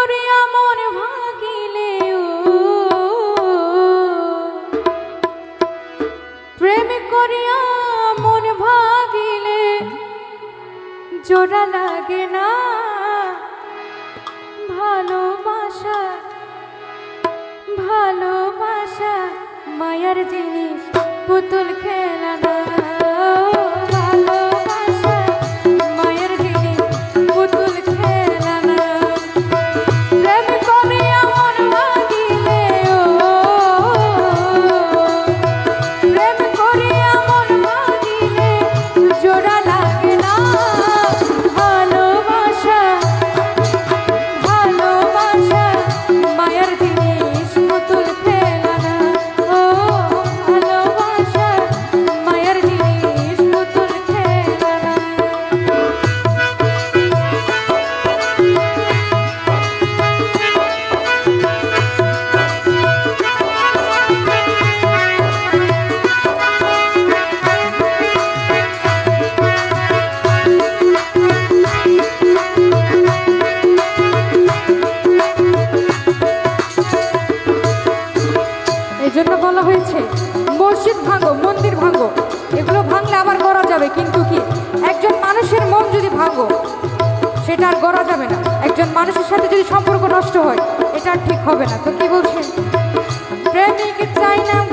করিয়া মন ভাগিলে প্রেম করিয়া মন ভাগিলে, জোড়া লাগে না ভালোবাসা ভালোবাসা, মায়ার জিনিস, পুতুল খেলা না। ভাঙো সেটা আর গড়া যাবে না। একজন মানুষের সাথে যদি সম্পর্ক নষ্ট হয়, এটা ঠিক হবে না। তো কি বলছেন? প্রেমিক চাই না আর